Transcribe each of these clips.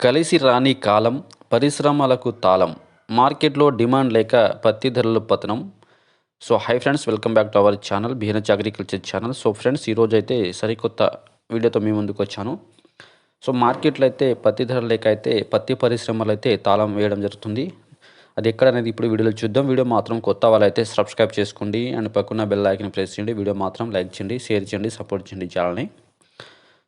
కలిసి రాని కాలం పరిశ్రమలకు తాళం మార్కెట్లో డిమాండ్ లేక పత్తి ధరలు పతనం. So hi friends welcome back to our channel బిహెన్హెచ్ agriculture channel so friends ఈరోజు అయితే సరికొత్త వీడియోతో మీ ముందుకు వచ్చాను. సో మార్కెట్లో అయితే పత్తి ధరలు లేక అయితే పత్తి పరిశ్రమలు అయితే తాళం వేయడం జరుగుతుంది. అది ఎక్కడ అనేది ఇప్పుడు వీడియోలో చూద్దాం. వీడియో మాత్రం కొత్త వాళ్ళైతే సబ్స్క్రైబ్ చేసుకోండి. అండ్ పక్కన బెల్ ఐకన్ ప్రెస్ చేయండి. వీడియో మాత్రం లైక్ చేయండి షేర్ చేయండి సపోర్ట్ చేయండి ఛానల్ని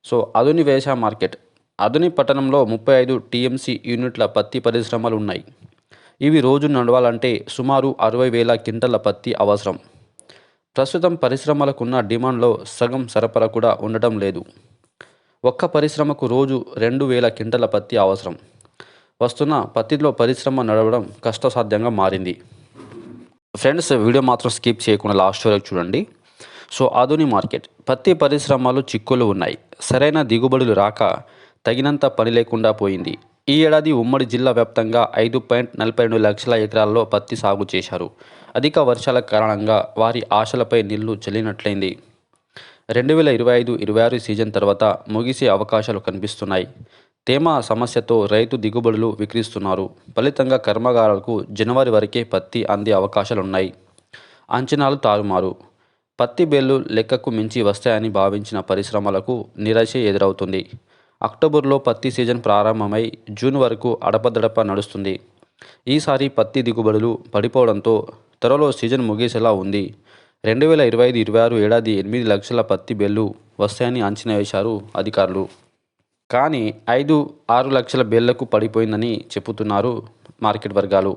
సో అదుని వ్యవసాయ మార్కెట్ అదుని పట్టణంలో ముప్పై ఐదు టీఎంసీ యూనిట్ల పత్తి పరిశ్రమలు ఉన్నాయి. ఇవి రోజు నడవాలంటే సుమారు అరవై వేల క్వింటల పత్తి అవసరం. ప్రస్తుతం పరిశ్రమలకున్న డిమాండ్లో సగం సరఫరా కూడా ఉండటం లేదు. ఒక్క పరిశ్రమకు రోజు రెండు వేల క్వింటల పత్తి అవసరం. వస్తున్న పత్తిలో పరిశ్రమ నడవడం కష్టసాధ్యంగా మారింది. ఫ్రెండ్స్ వీడియో మాత్రం స్కిప్ చేయకుండా లాస్ట్ వరకు చూడండి. సో ఆధుని మార్కెట్. పత్తి పరిశ్రమలు చిక్కులు ఉన్నాయి. సరైన దిగుబడులు రాక తగినంత పని లేకుండా పోయింది. ఈ ఏడాది ఉమ్మడి జిల్లా వ్యాప్తంగా ఐదు పాయింట్ నలభై రెండు లక్షల ఎకరాల్లో పత్తి సాగు చేశారు. అధిక వర్షాల కారణంగా వారి ఆశలపై నీళ్ళు చెల్లినట్లయింది రెండు వేల ఇరవై ఐదు ఇరవై ఆరు సీజన్ తర్వాత ముగిసే అవకాశాలు కనిపిస్తున్నాయి. తేమ సమస్యతో రైతు దిగుబడులు విక్రిస్తున్నారు ఫలితంగా కర్మాగారాలకు జనవరి వరకే పత్తి అందే అవకాశాలున్నాయి. అంచనాలు తారుమారు. పత్తి బేళ్ళు లెక్కకు మించి వస్తాయని భావించిన పరిశ్రమలకు నిరాశ ఎదురవుతుంది. అక్టోబర్లో పత్తి సీజన్ ప్రారంభమై జూన్ వరకు అడపదడప నడుస్తుంది. ఈసారి పత్తి దిగుబడులు పడిపోవడంతో త్వరలో సీజన్ ముగిసేలా ఉంది. రెండు వేల ఇరవై ఐదు ఇరవై ఆరు ఏడాది ఎనిమిది లక్షల పత్తి బెల్లు వస్తాయని అంచనా వేశారు అధికారులు. కానీ ఐదు ఆరు లక్షల బేళ్ళకు పడిపోయిందని చెబుతున్నారు మార్కెట్ వర్గాలు.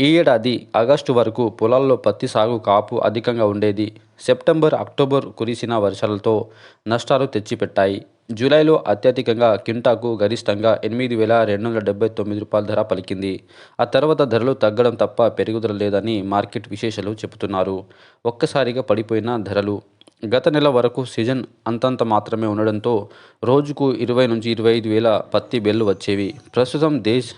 ఈ ఏడాది ఆగస్టు వరకు పొలాల్లో పత్తి సాగు కాపు అధికంగా ఉండేది. సెప్టెంబర్ అక్టోబర్ కురిసిన వర్షాలతో నష్టాలు తెచ్చిపెట్టాయి. జూలైలో అత్యధికంగా కింటాకు గరిష్టంగా ఎనిమిది వేల రెండు వందల డెబ్బై తొమ్మిది రూపాయల ధర పలికింది. ఆ తర్వాత ధరలు తగ్గడం తప్ప పెరుగుదల లేదని మార్కెట్ విశేషాలు చెబుతున్నారు. ఒక్కసారిగా పడిపోయిన ధరలు. గత నెల వరకు సీజన్ అంతంత మాత్రమే ఉండడంతో రోజుకు ఇరవై నుంచి ఇరవై ఐదు వేల పత్తి బెల్లు వచ్చేవి. ప్రస్తుతం దేశ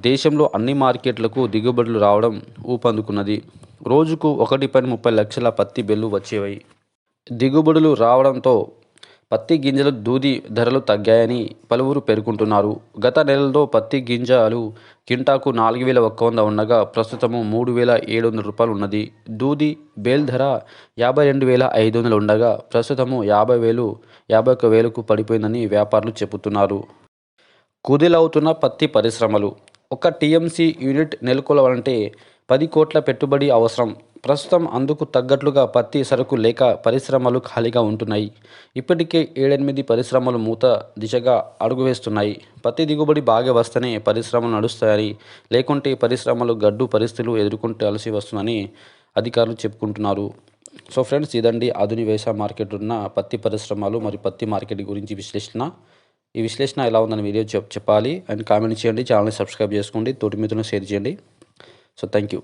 దేశంలో అన్ని మార్కెట్లకు దిగుబడులు రావడం ఊపందుకున్నది. రోజుకు ఒకటి పైన ముప్పై లక్షల పత్తి బెల్లు వచ్చేవి. దిగుబడులు రావడంతో పత్తి గింజలు దూది ధరలు తగ్గాయని పలువురు పేర్కొంటున్నారు. గత నెలలో పత్తి గింజలు కింటాకు నాలుగు వేల ఒక్క వంద ఉండగా ప్రస్తుతము మూడు వేల ఏడు వందల రూపాయలు ఉన్నది. దూది బేల్ ధర యాభై రెండు వేల ఐదు వందలు ఉండగా ప్రస్తుతము యాభై వేలు యాభై ఒక్క వేలకు పడిపోయిందని వ్యాపారులు చెబుతున్నారు. కుదిలవుతున్న పత్తి పరిశ్రమలు. ఒక టీఎంసీ యూనిట్ నెలకొలవాలంటే పది కోట్ల పెట్టుబడి అవసరం. ప్రస్తుతం అందుకు తగ్గట్లుగా పత్తి సరుకు లేక పరిశ్రమలు ఖాళీగా ఉంటున్నాయి. ఇప్పటికే ఏడెనిమిది పరిశ్రమలు మూత దిశగా అడుగు వేస్తున్నాయి. పత్తి దిగుబడి బాగా వస్తేనే పరిశ్రమలు నడుస్తాయని లేకుంటే పరిశ్రమలు గడ్డు పరిస్థితులు ఎదుర్కొంటాల్సి వస్తుందని అధికారులు చెప్పుకుంటున్నారు. సో ఫ్రెండ్స్ ఇదండి ఆధునివేశ మార్కెట్ ఉన్న పత్తి పరిశ్రమలు మరియు పత్తి మార్కెట్ గురించి విశ్లేషణ. ఈ విశ్లేషణ ఎలా ఉందని వీడియో చెప్ చెప్పాలి. అండ్ కామెంట్ చేయండి. ఛానల్ని సబ్స్క్రైబ్ చేసుకోండి. తోటి మిత్రులను షేర్ చేయండి. So thank you.